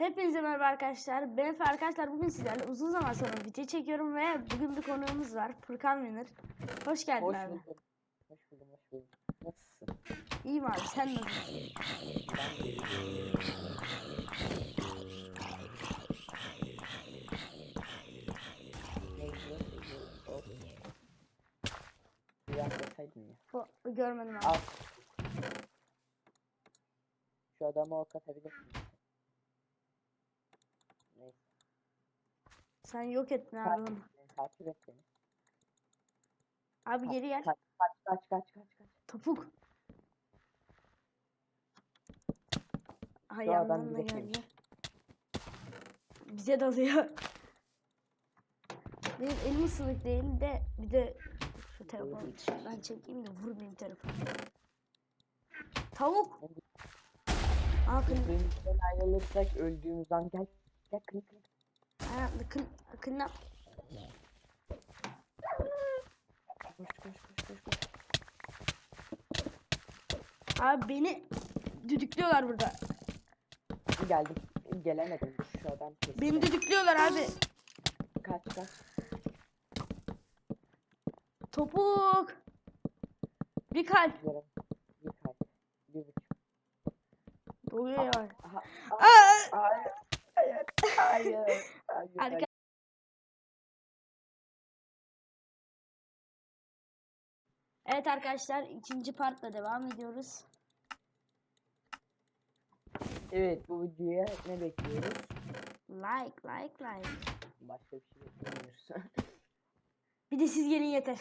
Hepinize merhaba arkadaşlar. Ben Efe arkadaşlar bugün sizlerle uzun zaman sonra video çekiyorum ve bugün bir konuğumuz var. Furkan Winner. Hoş geldin Hoş abi. buldum. Hoş buldum, hoş buldum. Nasılsın? İyiyim abi sen nasılsın? Ben. Fo- Görmedim abi. Al. Şu adamı ok atabilir Sen yok ettin abi onu. takip et beni. Abi geri gel. Kaç, kaç, kaç, kaç, kaç. Topuk. Ay Şu yandan da bize geldi. kıymış. Bize dalıyor. Benim elim ısınık değil de bir de şu telefonu dışarıdan çekeyim de vurmayayım telefonu. Tavuk. Aa kın, Birbirimizden ayrılırsak öldüğümüz an gel. Gel kın. Aa, kın, kın, Koş koş koş koş koş. Abi beni düdüklüyorlar burada. Geldim. Gelemedim. Şu adam kesin. Beni düdüklüyorlar abi. Kaç kaç. Topuk. Bir kalp. Bir kalp. Bir buçuk. Doluyor ya. Aha. Aa! Evet arkadaşlar ikinci partla devam ediyoruz. Evet bu videoya ne bekliyoruz? Like like like. Başka bir şey beklemiyoruz. Bir de siz gelin yeter.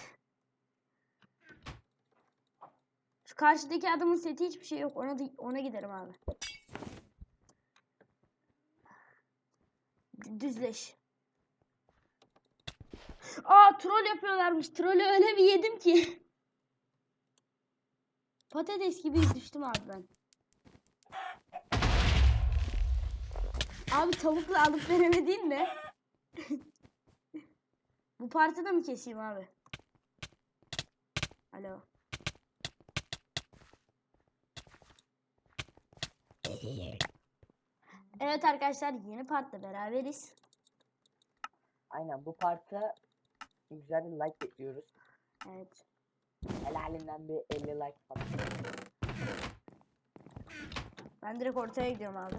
Şu karşıdaki adamın seti hiçbir şey yok. Ona da- ona giderim abi. Düzleş. Aa troll yapıyorlarmış. Trolü öyle bir yedim ki. Patates gibi düştüm abi ben. Abi tavukla alıp veremediğin ne? Bu partide mı keseyim abi? Alo. Evet arkadaşlar yeni partla beraberiz. Aynen bu parta güzel bir like bekliyoruz. Evet. Helalinden bir 50 like falan. Ben direkt ortaya gidiyorum abi.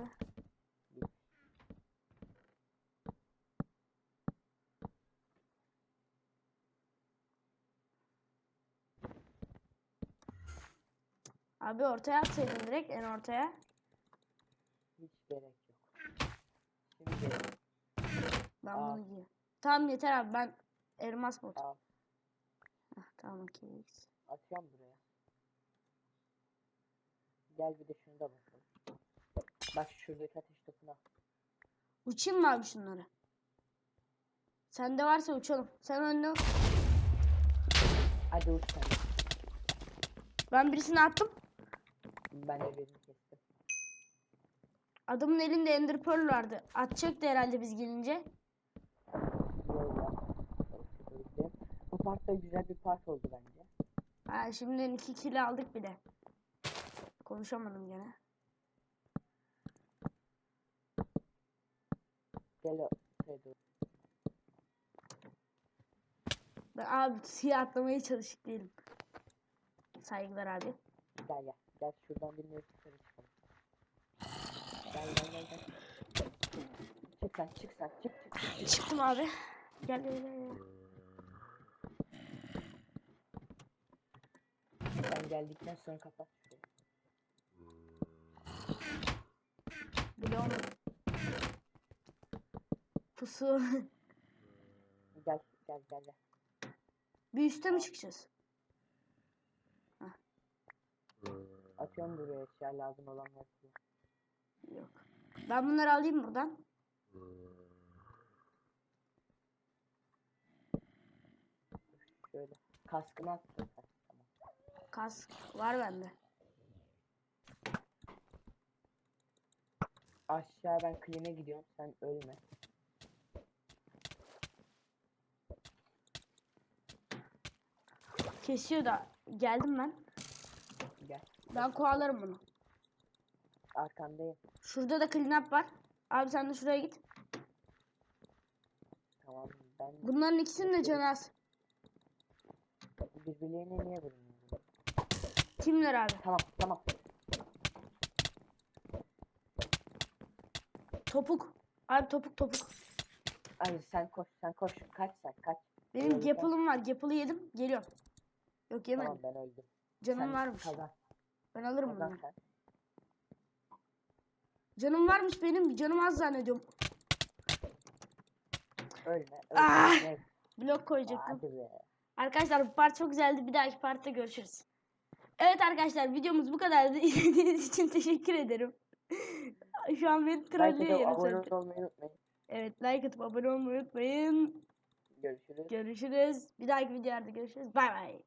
Abi ortaya atsaydın direkt en ortaya. Hiç gerek yok. Şimdi Ben Aa. bunu giyeyim. Tamam yeter abi ben elmas bot. Al. Tamam okey. atıyorum buraya. Gel bir de şunu da bakalım. Bak şuradaki ateş topuna. Uçayım mı abi şunları? Sende varsa uçalım. Sen önüne Hadi uç sen. Ben birisini attım. Ben de birini kestim. Adamın elinde Ender Pearl vardı. Atacaktı herhalde biz gelince. Part da güzel bir part oldu bence. Ha şimdiden 2 kill aldık bile. Konuşamadım gene. Gel doğru. Ben abi suya atlamaya çalışık değilim. Saygılar abi. Gel gel. Gel şuradan bir nefes çıkalım. Gel gel gel gel. Çık sen çık sen çık çık çık. çık. Çıktım abi. Gel gel gel. gel. Ben geldikten sonra kapat musun? Pusu. Gel gel gel gel. bir üste mi çıkacağız? Atıyorum buraya eşya lazım olanlar. Yok. Ben bunları alayım buradan. Şöyle. Kaskını attım. Kask var bende. Aşağı ben clean'e gidiyorum. Sen ölme. Kesiyor da. Geldim ben. Gel. Ben kovalarım bunu. Arkandayım. Şurada da clean up var. Abi sen de şuraya git. Tamam ben Bunların ikisinin de canı az. birbirlerine niye vuruyorum? Kimler abi? Tamam tamam. Topuk. Abi topuk topuk. Hayır sen koş sen koş. Kaç sen kaç. Benim Öyle Gapple'ım var. Gapple'ı yedim. Geliyorum. Yok yemedim. Tamam ben öldüm. Canım sen varmış. Kazan, Ben alırım kazan bunu. sen. Canım varmış benim. Canım az zannediyorum. Ölme. ölme. Ah! Blok koyacaktım. Arkadaşlar bu part çok güzeldi. Bir dahaki partta görüşürüz. Evet arkadaşlar videomuz bu kadardı. İzlediğiniz için teşekkür ederim. Şu an beni trollüyor abone yarım olmayı unutmayın. Evet like atıp abone olmayı unutmayın. Görüşürüz. Görüşürüz. Bir dahaki videolarda görüşürüz. Bay bay.